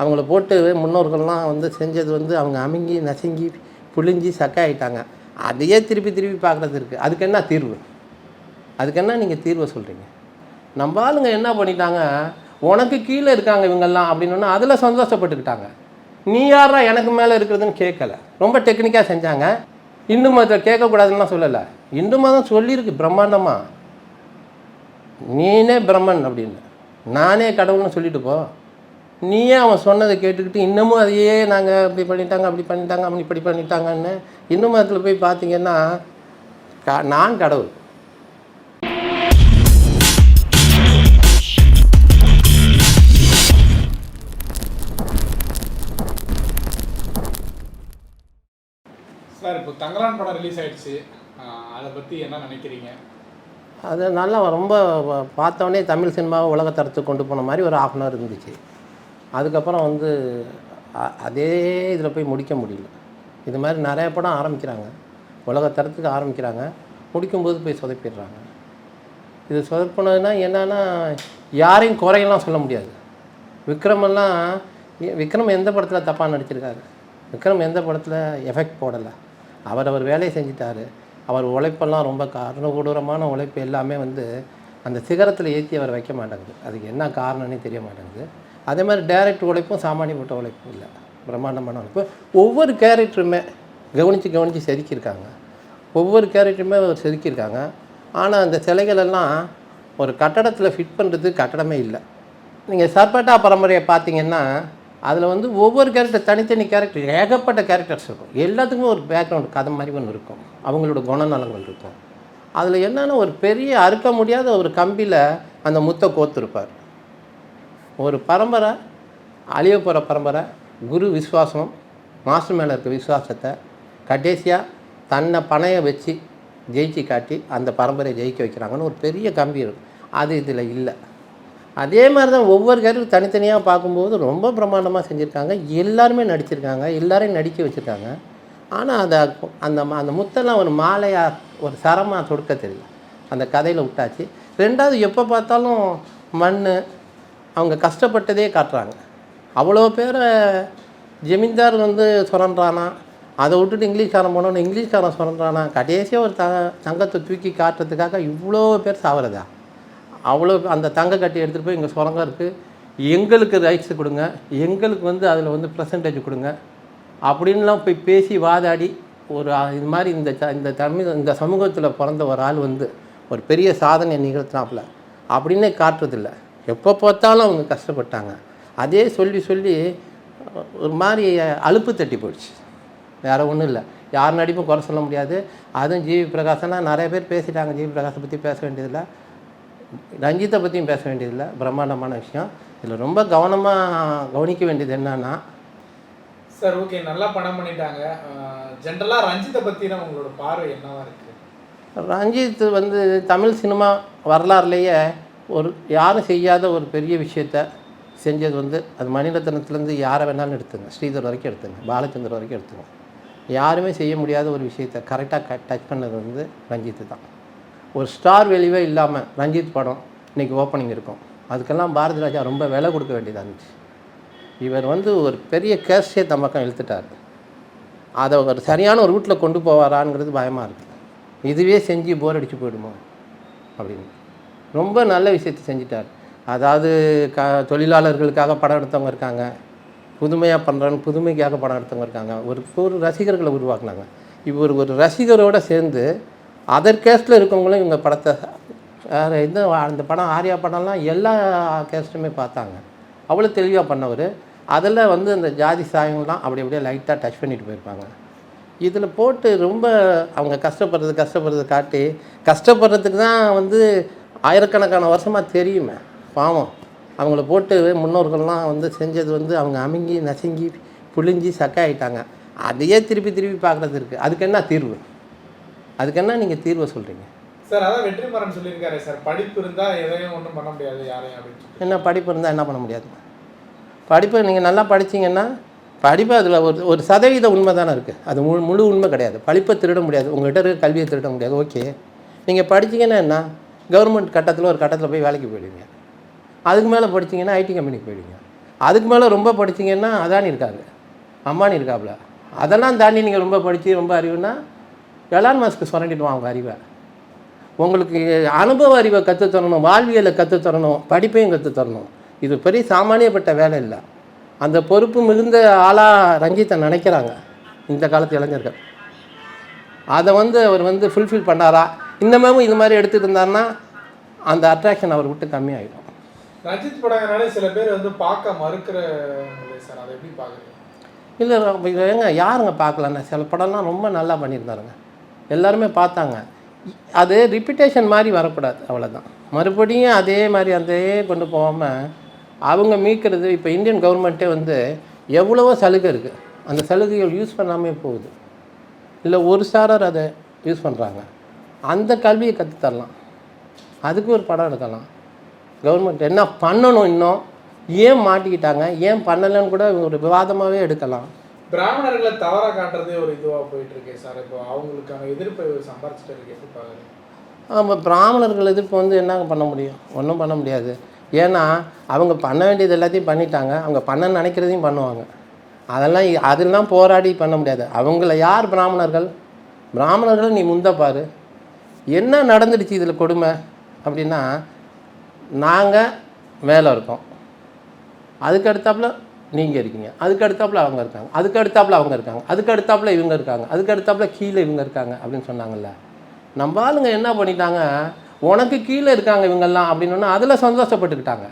அவங்கள போட்டு முன்னோர்கள்லாம் வந்து செஞ்சது வந்து அவங்க அமுங்கி நசுங்கி புழிஞ்சி சக்காயிட்டாங்க அதையே திருப்பி திருப்பி பார்க்குறது இருக்குது அதுக்கு என்ன தீர்வு? அதுக்கு என்ன நீங்கள் தீர்வை சொல்கிறீங்க நம்ம ஆளுங்க என்ன பண்ணிட்டாங்க? உனக்கு கீழே இருக்காங்க இவங்கெல்லாம் அப்படின்னு அதில் சந்தோஷப்பட்டுக்கிட்டாங்க. நீ யாரா எனக்கு மேலே இருக்கிறதுன்னு கேட்கல. ரொம்ப டெக்னிக்காக செஞ்சாங்க. இந்து மதத்தை கேட்கக்கூடாதுன்னு சொல்லலை. இந்து மதம் சொல்லியிருக்கு பிரம்மாண்டமாக நீனே பிரம்மன் அப்படின்னு. நானே கடவுள்னு சொல்லிட்டு போ. நீயே அவன் சொன்னதை கேட்டுக்கிட்டு இன்னமும் அதையே நாங்கள் இப்படி பண்ணிட்டாங்க அப்படி பண்ணிட்டாங்க அப்படி இப்படி பண்ணிட்டாங்கன்னு இந்து மதத்தில் போய் பார்த்தீங்கன்னா நான் கடவுள். சார் இப்போ தங்கலான் படம் ரிலீஸ் ஆயிடுச்சு. அதை பற்றி என்ன நினைக்கிறீங்க? அது நல்லா ரொம்ப பார்த்தோன்னே தமிழ் சினிமாவை உலகத்தரத்துக்கு கொண்டு போன மாதிரி ஒரு ஆஃப் அன் ஹவர் இருந்துச்சு. அதுக்கப்புறம் வந்து அதே இதில் போய் முடிக்க முடியல. இது மாதிரி நிறைய படம் ஆரம்பிக்கிறாங்க. உலகத்தரத்துக்கு ஆரம்பிக்கிறாங்க. முடிக்கும்போது போய் சொதப்பிடுறாங்க. இது சொதப்பினதுனா என்னென்னா யாரையும் குறையெல்லாம் சொல்ல முடியாது. விக்ரமெல்லாம் விக்ரம் எந்த படத்தில் தப்பாக நடிச்சிருக்காரு? விக்ரம் எந்த படத்தில் எஃபெக்ட் போடலை? அவர் அவர் வேலையை செஞ்சிட்டார். அவர் உழைப்பெல்லாம் ரொம்ப காரணகூடூரமான உழைப்பு எல்லாமே வந்து அந்த சிகரத்தில் ஏற்றி அவர் வைக்க மாட்டேங்குது. அதுக்கு என்ன காரணம்னே தெரிய மாட்டேங்குது. அதே மாதிரி டைரக்ட் உழைப்பும் சாமானியப்பட்ட உழைப்பும் இல்லை. பிரம்மாண்டமான உழைப்பு. ஒவ்வொரு கேரக்டருமே கவனித்து கவனித்து செதுக்கியிருக்காங்க. ஒவ்வொரு கேரக்டருமே அவர் செதுக்கியிருக்காங்க. ஆனால் அந்த சிலைகளெல்லாம் ஒரு கட்டடத்தில் ஃபிட் பண்ணுறது கட்டடமே இல்லை. நீங்கள் சர்பட்டா பரம்பரையை பார்த்தீங்கன்னா அதில் வந்து ஒவ்வொரு கேரக்டர் தனித்தனி கேரக்டர் ஏகப்பட்ட கேரக்டர்ஸ் இருக்கும். எல்லாத்துக்குமே ஒரு பேக்ரவுண்ட் கதை மாதிரி ஒன்று இருக்கும். அவங்களோட குணநலங்கள் இருக்கும். அதில் என்னென்னா ஒரு பெரிய அறுக்க முடியாத ஒரு கம்பியில் அந்த முத்தை கோத்துருப்பார். ஒரு பரம்பரை அழிய போகிற பரம்பரை குரு விஸ்வாசம் மாஸ்டர் மேலே இருக்க விசுவாசத்தை கடைசியாக தன்னை பணைய வச்சு ஜெயிச்சு காட்டி அந்த பரம்பரையை ஜெயிக்க வைக்கிறாங்கன்னு ஒரு பெரிய கம்பி இருக்கும் அது இதில் இல்லை. அதே மாதிரி தான் ஒவ்வொரு கருவி தனித்தனியாக பார்க்கும்போது ரொம்ப பிரமாண்டமாக செஞ்சுருக்காங்க. எல்லாருமே நடிச்சிருக்காங்க. எல்லாரையும் நடிக்க வச்சுருக்காங்க. ஆனால் அதை அந்த அந்த முத்தெல்லாம் ஒரு மாலையாக ஒரு சரமாக தொடுக்க தெரியல. அந்த கதையில் விட்டாச்சு. ரெண்டாவது எப்போ பார்த்தாலும் மண் அவங்க கஷ்டப்பட்டதே காட்டுறாங்க. அவ்வளோ பேரை ஜமீன்தார் வந்து சுரண்டானா அதை விட்டுட்டு இங்கிலீஷ்காரன் போனோன்னு இங்கிலீஷ்காரன் சுரண்டானா கடைசியாக ஒரு த தங்கத்தை தூக்கி காட்டுறதுக்காக இவ்வளோ பேர் சாவறதா? அவ்வளோ அந்த தங்க கட்டி எடுத்துகிட்டு போய் இங்கே சுரங்கம் இருக்குது எங்களுக்கு ரைட்ஸ் கொடுங்க. எங்களுக்கு வந்து அதில் வந்து பர்சன்டேஜ் கொடுங்க. அப்படின்லாம் போய் பேசி வாதாடி ஒரு இது மாதிரி இந்த த- இந்த தமிழ் இந்த சமூகத்தில் பிறந்த ஒரு ஆள் வந்து ஒரு பெரிய சாதனை நிகழ்த்தினாப்புல. அப்படின்னே காட்டுறதில்ல. எப்போ பார்த்தாலும் அவங்க கஷ்டப்பட்டாங்க. அதே சொல்லி சொல்லி ஒரு மாதிரி அலுப்பு தட்டி போயிடுச்சு. வேறு ஒன்றும் இல்லை. யார் நடிப்பும் குறை சொல்ல முடியாது. அதுவும் ஜிவி பிரகாசனா நிறைய பேர் பேசிட்டாங்க. ஜிவி பிரகாஷை பற்றி பேச வேண்டியதில்லை. ரஞ்சித்தை பற்றியும் பேச வேண்டியதில்லை. பிரம்மாண்டமான விஷயம். இதில் ரொம்ப கவனமாக கவனிக்க வேண்டியது என்னன்னா சார் ஓகே நல்லா படம் பண்ணிட்டாங்க. ஜென்ரலாக ரஞ்சித்தை பற்றின உங்களோட பார்வை என்னவா இருக்கு? ரஞ்சித் வந்து தமிழ் சினிமா வரலாறுலேயே ஒரு யாரும் செய்யாத ஒரு பெரிய விஷயத்த செஞ்சது வந்து அது மணிரத்னத்துலேருந்து யாரை வேணாலும் எடுத்துங்க. ஸ்ரீதர் வரைக்கும் எடுத்துங்க. பாலச்சந்தர் வரைக்கும் எடுத்துங்க. யாருமே செய்ய முடியாத ஒரு விஷயத்த கரெக்டாக டச் பண்ணது வந்து ரஞ்சித்து தான். ஒரு ஸ்டார் வெளிவே இல்லாமல் ரஞ்சித் படம் இன்றைக்கி ஓப்பனிங் இருக்கும். அதுக்கெல்லாம் பாரதி ராஜா ரொம்ப விலை கொடுக்க வேண்டியதாக இருந்துச்சு. இவர் வந்து ஒரு பெரிய கேஷே தம்பக்கம் இழுத்துட்டார். அதை ஒரு சரியான ஒரு ரூட்டில் கொண்டு போவாராங்கிறது பயமாக இருக்குது இதுவே செஞ்சு போர் அடித்து போயிடுமோ? அப்படின்னு. ரொம்ப நல்ல விஷயத்தை செஞ்சிட்டார். அதாவது க தொழிலாளர்களுக்காக படம் எடுத்தவங்க இருக்காங்க. புதுமையாக பண்ணுறன்னு புதுமைக்காக படம் எடுத்தவங்க இருக்காங்க. ஒரு ஒரு ரசிகர்களை உருவாக்குனாங்க. இவர் ஒரு ரசிகரோடு சேர்ந்து அதர் கேஸ்டில் இருக்கவங்களும் இவங்க படத்தை வேறு எந்த அந்த படம் ஆர்யா படம்லாம் எல்லா கேஸ்ட்டுமே பார்த்தாங்க. அவ்வளோ தெளிவாக பண்ணவர். அதில் வந்து அந்த ஜாதி சாயங்கள்லாம் அப்படி அப்படியே லைட்டாக டச் பண்ணிட்டு போயிருப்பாங்க. இதில் போட்டு ரொம்ப அவங்க கஷ்டப்படுறது கஷ்டப்படுறது காட்டி கஷ்டப்படுறதுக்கு தான் வந்து ஆயிரக்கணக்கான வருஷமாக தெரியுமே. பாவம். அவங்கள போட்டு முன்னோர்கள்லாம் வந்து செஞ்சது வந்து அவங்க அமுங்கி நசுங்கி புழிஞ்சி சக்கை ஆயிட்டாங்க அதையே திருப்பி திருப்பி பார்க்குறது இருக்குது அதுக்கு என்ன தீர்வு? அதுக்கு என்ன நீங்கள் தீர்வை சொல்கிறீங்க சார் அதான் வெற்றிமாறன் சொல்லியிருக்காரு சார். படிப்பு இருந்தால் எதையும் ஒன்றும் பண்ண முடியாது யாரையும் அப்படின்னு என்ன படிப்பு இருந்தால் என்ன பண்ண முடியாது? படிப்பை நீங்கள் நல்லா படிச்சீங்கன்னா படிப்பு அதில் ஒரு ஒரு சதவீத உண்மை தானே இருக்குது அது முழு முழு உண்மை கிடையாது. படிப்பை திருட முடியாது. உங்கள்கிட்ட இருக்க கல்வியை திருட முடியாது. ஓகே. நீங்கள் படிச்சீங்கன்னா என்ன? கவர்மெண்ட் கட்டத்தில் ஒரு கட்டத்தில் போய் வேலைக்கு போயிடுவீங்க. அதுக்கு மேலே படிச்சீங்கன்னா ஐடி கம்பெனிக்கு போயிடுவீங்க. அதுக்கு மேலே ரொம்ப படிச்சீங்கன்னா அதானி இருக்காரு. அம்மானி இருக்காப்புல அதெல்லாம் தாண்டி நீங்கள் ரொம்ப படித்து ரொம்ப அறிவுன்னா எலான் மாஸ்க்கு சுரண்டிடுவான் அவங்க அறிவை. உங்களுக்கு அனுபவ அறிவை கற்றுத் தரணும் வாழ்வியலை கற்றுத் தரணும் படிப்பையும் கற்றுத் தரணும். இது பெரிய சாமானியப்பட்ட வேலை இல்லை. அந்த பொறுப்பு மிகுந்த ஆளாக ரஞ்சித்தை நினைக்கிறாங்க இந்த காலத்து இளைஞர்கள். அதை வந்து அவர் வந்து ஃபுல்ஃபில் பண்ணாரா? இன்னமும் இது மாதிரி எடுத்துட்டு இருந்தாருன்னா அந்த அட்ராக்ஷன் அவர் விட்டு கம்மியாயிடும். ரஞ்சித் படங்கனாலே சில பேர் வந்து பார்க்க மறுக்கிற சார். அதை எப்படி பார்க்குறீங்க? இல்லை ஏங்க யாருங்க பார்க்கலண்ணே சில படம்லாம் ரொம்ப நல்லா பண்ணியிருந்தாருங்க. எல்லாருமே பார்த்தாங்க. அது ரிப்பிட்டேஷன் மாதிரி வரக்கூடாது அவ்வளோதான் மறுபடியும் அதே மாதிரி அதே கொண்டு போகாமல் அவங்க மீட்கிறது இப்போ இந்தியன் கவர்மெண்ட்டே வந்து எவ்வளவோ சலுகை இருக்குது அந்த சலுகைகள் யூஸ் பண்ணாமே போகுது. இல்லை ஒரு சாரர் அதை யூஸ் பண்ணுறாங்க அந்த கல்வியை கற்றுத் தரலாம் அதுக்கு ஒரு படம் எடுக்கலாம். கவர்மெண்ட் என்ன பண்ணணும் இன்னும்? ஏன் மாட்டிக்கிட்டாங்க? ஏன் பண்ணலைன்னு கூட ஒரு விவாதமாகவே எடுக்கலாம். பிராமணர்களை தவறா காட்டுறதே ஒரு இதுவாக போயிட்டு சார். இப்போ அவங்களுக்கான எதிர்ப்பை சம்பாரிச்சிட்டு ஆமாம் பிராமணர்கள் எதிர்ப்பு வந்து என்ன பண்ண முடியும்? ஒன்றும் பண்ண முடியாது. ஏன்னா அவங்க பண்ண வேண்டியது எல்லாத்தையும் பண்ணிட்டாங்க. அவங்க பண்ண நினைக்கிறதையும் பண்ணுவாங்க. அதெல்லாம் அதெல்லாம் போராடி பண்ண முடியாது. அவங்கள யார் பிராமணர்கள்? பிராமணர்கள் நீ முந்த பாரு. என்ன நடந்துடுச்சு இதில் கொடுமை அப்படின்னா நாங்கள் மேலே இருக்கோம். அதுக்கு அடுத்தாப்புல நீங்கள் இருக்கீங்க. அதுக்கு அடுத்தாப்புல அவங்க இருக்காங்க. அதுக்கு அடுத்தாப்புல அவங்க இருக்காங்க. அதுக்கு அடுத்தாப்புல இவங்க இருக்காங்க. அதுக்கு அடுத்தாப்புல கீழே இவங்க இருக்காங்க அப்படின்னு சொன்னாங்கல்ல. நம்ம ஆளுங்க என்ன பண்ணிட்டாங்க? உனக்கு கீழே இருக்காங்க இவங்கெல்லாம் அப்படின்னு அதில் சந்தோஷப்பட்டுக்கிட்டாங்க.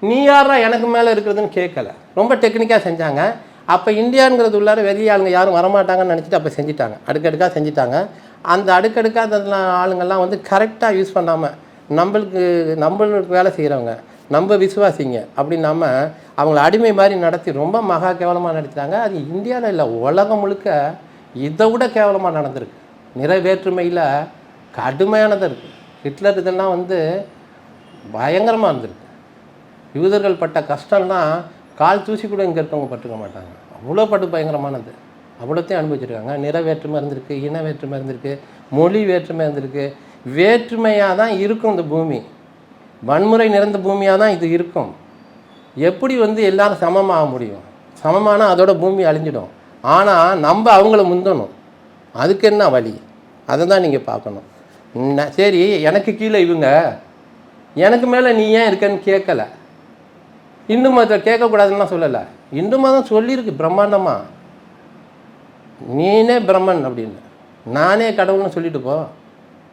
நீ யாரா எனக்கு மேலே இருக்கிறதுன்னு கேட்கல. ரொம்ப டெக்னிக்காக செஞ்சாங்க. அப்போ இந்தியாங்கிறது உள்ளார வெளியாளுங்க யாரும் வரமாட்டாங்கன்னு நினச்சிட்டு அப்போ செஞ்சிட்டாங்க. அடுக்கடுக்காக செஞ்சிட்டாங்க. அந்த அடுக்கடுக்காக அந்த ஆளுங்கள்லாம் வந்து கரெக்டாக யூஸ் பண்ணாமல் நம்மளுக்கு நம்மளுக்கு வேலை செய்கிறவங்க நம்ம விசுவாசிங்க அப்படின்னாம அவங்கள அடிமை மாதிரி நடத்தி ரொம்ப மகா கேவலமாக நடத்திட்டாங்க. அது இந்தியாவில் இல்லை உலகம் முழுக்க இதை விட கேவலமாக நடந்திருக்கு. நிறைவேற்றுமையில் கடுமையானது இருக்குது ஹிட்லர் இதெல்லாம் வந்து பயங்கரமாக இருந்திருக்கு. யூதர்கள் பட்ட கஷ்டம்லாம் கால் தூசி கூட இங்கே இருக்கவங்க பட்டுக்க மாட்டாங்க. அவ்வளோ பட்டு பயங்கரமானது அவ்வளோத்தையும் அனுபவிச்சிருக்காங்க. நிற வேற்றுமை இருந்திருக்கு இன வேற்றுமை இருந்திருக்கு மொழி வேற்றுமை இருந்திருக்கு. வேற்றுமையாக தான் இருக்கும் இந்த பூமி. வன்முறை நிறைந்த பூமியாக தான் இது இருக்கும். எப்படி வந்து எல்லாரும் சமமாக முடியும்? சமமானால் அதோட பூமி அழிஞ்சிடும். ஆனால் நம்ம அவங்கள முந்தணும். அதுக்கு என்ன வழி? அதை தான் நீங்கள் பார்க்கணும். சரி எனக்கு கீழே இவங்க. எனக்கு மேலே நீ ஏன் இருக்கன்னு கேட்கலை. இந்து மதத்தை கேட்கக்கூடாதுன்னா சொல்லலை. இந்து மதம் சொல்லியிருக்கு பிரம்மாண்டமாக நீனே பிரம்மன் அப்படின்னு. நானே கடவுள்னு சொல்லிட்டு போ.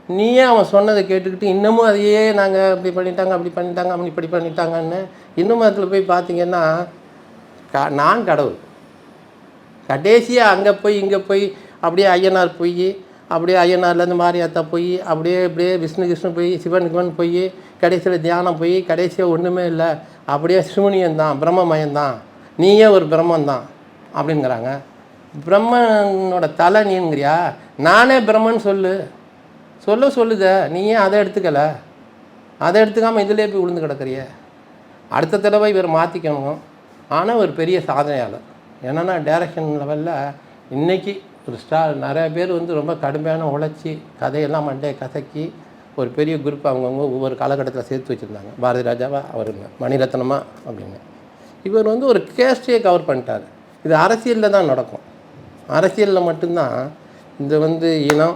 நீயே அவன் சொன்னதை கேட்டுக்கிட்டு இன்னமும் அதையே நாங்கள் இப்படி பண்ணிட்டாங்க அப்படி பண்ணிட்டாங்க அப்படி இப்படி பண்ணிட்டாங்கன்னு இன்னும் மதத்தில் போய் பார்த்தீங்கன்னா க நான் கடவுள். கடைசியாக அங்கே போய் இங்கே போய் அப்படியே ஐயனார் போய் அப்படியே ஐயனார்லேருந்து மாரியாத்தா போய் அப்படியே அப்படியே விஷ்ணு கிருஷ்ணன் போய் சிவன் சிவன் போய் கடைசியில் தியானம் போய் கடைசியாக ஒன்றுமே இல்லை அப்படியே சிவனியன் தான் பிரம்மமயம் தான் நீயே ஒரு பிரம்மன் தான் அப்படிங்கிறாங்க பிரம்மனோட தலை நீங்கிறியா நானே பிரம்மன் சொல்லு. சொல்ல சொல்லுத. நீ ஏன் அதை எடுத்துக்கல? அதை எடுத்துக்காமல் இதிலே போய் விழுந்து கிடக்கிறிய? அடுத்த தடவை இவர் மாற்றிக்கணும் ஆனால் ஒரு பெரிய சாதனையாளர். என்னென்னா டைரக்ஷன் லெவலில் இன்றைக்கி ஒரு ஸ்டார் நிறைய பேர் வந்து ரொம்ப கடுமையான உழைச்சி கதையெல்லாம் மண்டே கசக்கி ஒரு பெரிய குரூப் அவங்கவுங்க ஒவ்வொரு காலகட்டத்தில் சேர்த்து வச்சுருந்தாங்க. பாரதி ராஜாவா அவருங்க மணிரத்னமா அப்படின்னு. இவர் வந்து ஒரு கேஸ்டையே கவர் பண்ணிட்டார். இது அரசியலில் தான் நடக்கும். அரசியலில் மட்டும்தான் இந்த வந்து இனம்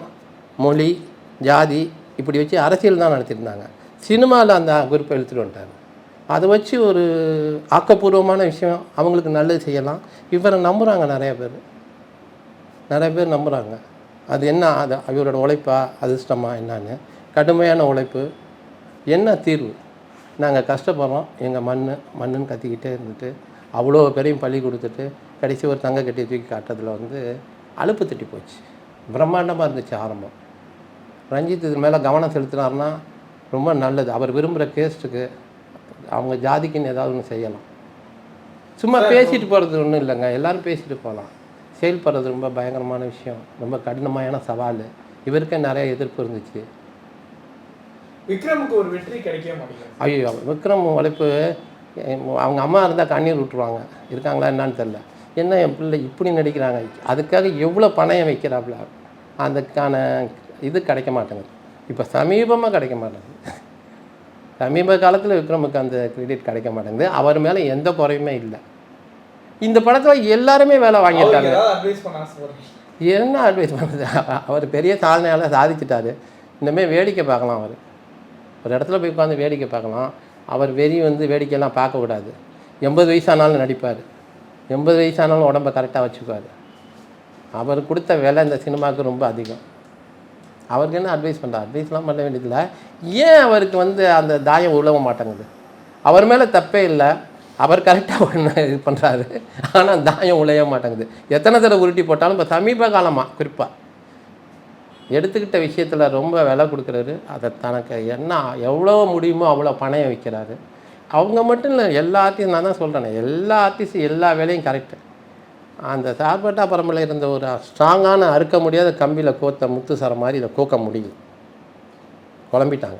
மொழி ஜாதி இப்படி வச்சு அரசியல் தான் நடத்தியிருந்தாங்க. சினிமாவில் அந்த குறிப்பை எடுத்துகிட்டு வந்துட்டார். அதை வச்சு ஒரு ஆக்கப்பூர்வமான விஷயம். அவங்களுக்கு நல்லது செய்யலாம். இவரை நம்புகிறாங்க நிறைய பேர். நிறைய பேர் நம்புகிறாங்க அது என்ன? அது இவரோட உழைப்பா? அதிர்ஷ்டமா? என்னன்னு. கடுமையான உழைப்பு. என்ன தீர்வு? நாங்கள் கஷ்டப்படுறோம். எங்கள் மண் மண்ணுன்னு கத்திக்கிட்டே இருந்துட்டு அவ்வளோ பேரையும் பள்ளி கொடுத்துட்டு கடைசி ஒரு தங்க கட்டி தூக்கி காட்டுறதுல வந்து அலுப்பு தட்டி போச்சு. பிரம்மாண்டமாக இருந்துச்சு ஆரம்பம். ரஞ்சித் இது மேலே கவனம் செலுத்தினார்னா ரொம்ப நல்லது. அவர் விரும்புகிற கேஸ்ட்டுக்கு அவங்க ஜாதிக்குன்னு ஏதாவது ஒன்று செய்யலாம். சும்மா பேசிட்டு போகிறது ஒன்றும் இல்லைங்க. எல்லாரும் பேசிட்டு போகலாம். செயல்படுறது ரொம்ப பயங்கரமான விஷயம். ரொம்ப கடினமான சவால். இவருக்கே நிறைய எதிர்ப்பு இருந்துச்சு. விக்ரமுக்கு ஒரு வெற்றி கிடைக்கவே மாட்டேங்குது. ஐயோ விக்ரம் உழைப்பு அவங்க அம்மா இருந்தால் கண்ணீர் விட்டுருவாங்க இருக்காங்களா என்னன்னு தெரில என்ன என் பிள்ளை இப்படி நடிக்கிறாங்க? அதுக்காக எவ்வளோ பணம் வைக்கிறாப்புல அதுக்கான இது கிடைக்க மாட்டேங்குது. இப்போ சமீபமாக கிடைக்க மாட்டேங்குது. சமீப காலத்தில் விக்ரமுக்கு அந்த கிரெடிட் கிடைக்க மாட்டேங்குது. அவர் மேலே எந்த குறையுமே இல்லை. இந்த படத்தில் எல்லாருமே வேலை வாங்கிட்டாங்க என்ன அட்வைஸ் பண்ணுறது அவர் பெரிய சாதனையால் சாதிச்சிட்டாரு. இனிமேல் வேடிக்கை பார்க்கலாம் அவர். ஒரு இடத்துல போய் உட்காந்து வேடிக்கை பார்க்கலாம். அவர் வெறி வந்து வேடிக்கையெல்லாம் பார்க்கக்கூடாது எண்பது வயசானாலும் நடிப்பார். எண்பது வயசானாலும் உடம்ப கரெக்டாக வச்சுக்குவார். அவர் கொடுத்த வேலை இந்த சினிமாவுக்கு ரொம்ப அதிகம். அவருக்கு என்ன அட்வைஸ் பண்ணுறார் அட்வைஸ்லாம் பண்ண வேண்டியதில்லை. ஏன் அவருக்கு வந்து அந்த தாயம் உழவ மாட்டேங்குது? அவர் மேலே தப்பே இல்லை. அவர் கரெக்டாக பண்ண இது பண்ணுறாரு ஆனால் தாயம் உழைய மாட்டேங்குது. எத்தனை தடவை உருட்டி போட்டாலும் இப்போ சமீப காலமாக குறிப்பாக எடுத்துக்கிட்ட விஷயத்தில் ரொம்ப விலை கொடுக்குறாரு. அதை தனக்கு என்ன எவ்வளோ முடியுமோ அவ்வளோ பணையம் வைக்கிறாரு. அவங்க மட்டும் இல்லை எல்லா ஆர்டிஸ்ட் நான் தான் சொல்கிறேன் எல்லா ஆர்டிஸ்ட் எல்லா வேலையும் கரெக்டு அந்த சார்பட்டா பரம்பில் இருந்த ஒரு ஸ்ட்ராங்கான அறுக்க முடியாத கம்பியில் கோத்த முத்து சர மாதிரி இதை கோக்க முடியும் குழம்பிட்டாங்க.